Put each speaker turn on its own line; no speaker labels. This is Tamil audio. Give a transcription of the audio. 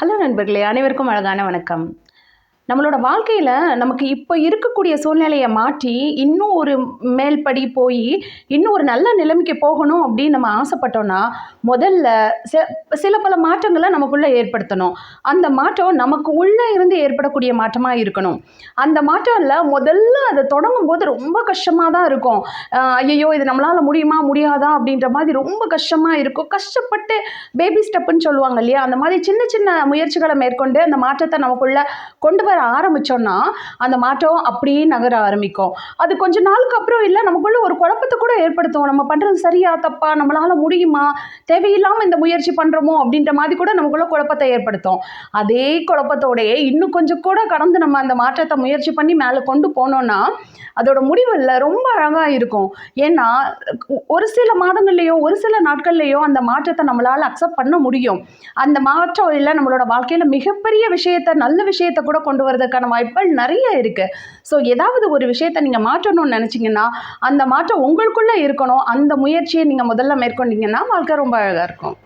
ஹலோ நண்பர்களே அனைவருக்கும் அழகான வணக்கம். நம்மளோட வாழ்க்கையில் நமக்கு இப்போ இருக்கக்கூடிய சூழ்நிலையை மாற்றி இன்னும் ஒரு மேல்படி போய் இன்னும் ஒரு நல்ல நிலைமைக்கு போகணும் அப்படின்னு நம்ம ஆசைப்பட்டோன்னா முதல்ல சில சில பல மாற்றங்களை நமக்குள்ளே ஏற்படுத்தணும். அந்த மாற்றம் நமக்கு உள்ளே இருந்து ஏற்படக்கூடிய மாற்றமாக இருக்கணும். அந்த மாற்றம் இல்லை முதல்ல அதை தொடங்கும் போது ரொம்ப கஷ்டமாக தான் இருக்கும் ஐயோ இது நம்மளால் முடியுமா முடியாதா அப்படின்ற மாதிரி ரொம்ப கஷ்டமாக இருக்கும். கஷ்டப்பட்டு பேபி ஸ்டெப்புன்னு சொல்லுவாங்க இல்லையா? அந்த மாதிரி சின்ன சின்ன முயற்சிகளை மேற்கொண்டு அந்த மாற்றத்தை நமக்குள்ளே கொண்டு வர ஆரம்பித்தோன்னா அந்த மாற்றம் அப்படியே நகர ஆரம்பிக்கும். அது கொஞ்ச நாளுக்கு அப்புறம் இல்லை நமக்குள்ள ஒரு குழப்பத்தை கூட ஏற்படுத்தும். நம்ம பண்ணுறது சரியா தப்பா நம்மளால் முடியுமா? தேவையில்லாமல் இந்த முயற்சி பண்ணுறோமோ அப்படின்ற மாதிரி கூட நமக்குள்ள குழப்பத்தை ஏற்படுத்தும். அதே குழப்பத்தோடையே இன்னும் கொஞ்சம் கூட கடந்து நம்ம அந்த மாற்றத்தை முயற்சி பண்ணி மேலே கொண்டு போனோம்னா அதோட முடிவில் ரொம்ப அழகாக இருக்கும். ஏன்னா ஒரு சில மாதங்கள்லேயோ ஒரு சில நாட்கள்லேயோ அந்த மாற்றத்தை நம்மளால் அக்செப்ட் பண்ண முடியும். அந்த மாற்றம் இல்லை நம்மளோட வாழ்க்கையில் மிகப்பெரிய விஷயத்த நல்ல விஷயத்த கூட கொண்டு வருவதற்கான வாய்ப்புகள் நிறைய இருக்குது ஸோ ஏதாவது ஒரு விஷயத்தை நீங்கள் மாற்றணும்னு நினச்சிங்கன்னா அந்த மாற்றம் உங்களுக்குள்ளே இருக்கணும். அந்த முயற்சியை நீங்கள் முதல்ல மேற்கொண்டீங்கன்னா வாழ்க்கை ரொம்ப அழகாக இருக்கும்.